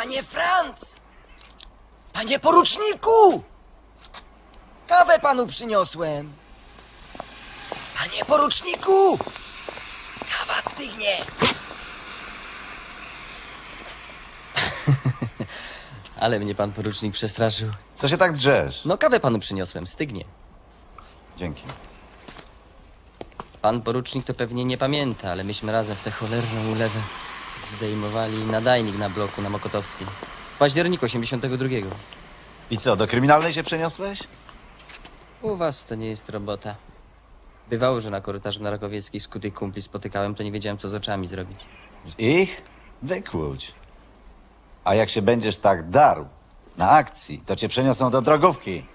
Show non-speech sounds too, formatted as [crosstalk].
Panie Franc! Panie poruczniku! Kawę panu przyniosłem. Panie poruczniku! Kawa stygnie. [laughs] Ale mnie pan porucznik przestraszył. Co się tak drzesz? No kawę panu przyniosłem, stygnie. Dzięki. Pan porucznik to pewnie nie pamięta, ale myśmy razem w tę cholerną ulewę zdejmowali nadajnik na bloku na Mokotowskiej. W październiku 82. I co, do kryminalnej się przeniosłeś? U was to nie jest robota. Bywało, że na korytarzu na Rakowieckiej skutych kumpli spotykałem, to nie wiedziałem, co z oczami zrobić. Z ich? Wykłuć. A jak się będziesz tak darł na akcji, to cię przeniosą do drogówki.